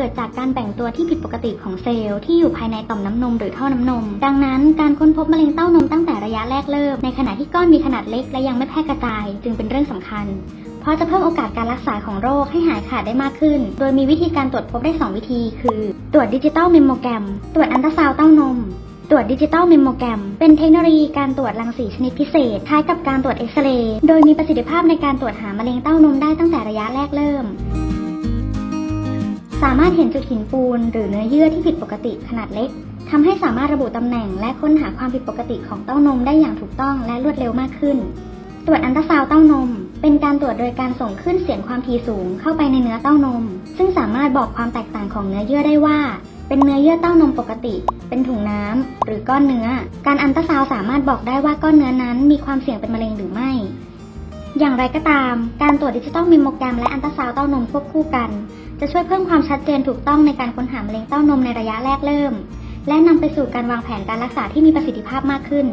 ติของเซลล์ที่อยู่ภายในต่อมน้ำนมหรือท่อน้ำนม ดังนั้นการค้นพบมะเร็งเต้านมตั้งแต่ระยะแรกเริ่ม ในขณะที่ก้อนมีขนาดเล็กและยังไม่แพร่กระจาย จึงเป็นเรื่องสำคัญเพราะจะเพิ่มโอกาสการรักษาของโรคให้หายขาดได้มากขึ้น โดยมีวิธีการตรวจพบได้ 2 วิธี คือ ตรวจดิจิตอลเมมโมแกรม ตรวจอันตราซาวเต้านม ตรวจดิจิตอลเมมโมแกรม เป็นเทคโนโลยีการตรวจรังสีชนิดพิเศษ คล้ายกับการตรวจเอ็กซเรย์ โดยมีประสิทธิภาพในการตรวจหามะเร็งเต้านมได้ตั้งแต่ระยะแรกเริ่ม สามารถเห็นจุดหินปูน หรือเนื้อเยื่อที่ผิดปกติขนาดเล็กทำให้สามารถระบุตำแหน่งและค้นหาความผิดปกติของเต้านมได้อย่างถูกต้องและรวดเร็วมากขึ้น ตรวจอันตราซาวเต้านม เป็นการตรวจโดยการส่งขึ้นเสียงความถี่สูงเข้าไปในเนื้อเต้านม ซึ่งสามารถบอกความแตกต่างของเนื้อเยื่อได้ว่า เป็นเนื้อเยื่อเต้านมปกติ เป็นถุงน้ำหรือก้อนเนื้อ การอันตราซาวสามารถบอกได้ว่าก้อนเนื้อนั้นมีความเสี่ยงเป็นมะเร็งหรือไม่ อย่างไรก็ตาม การตรวจดิจิตอลมิมโมแกรมและอันตราซาวด์เต้านมควบคู่กัน จะช่วยเพิ่มความชัดเจนถูกต้องในการค้นหามะเร็งเต้านมในระยะแรกเริ่ม และนำไปสู่การวางแผนการรักษาที่มีประสิทธิภาพมากขึ้น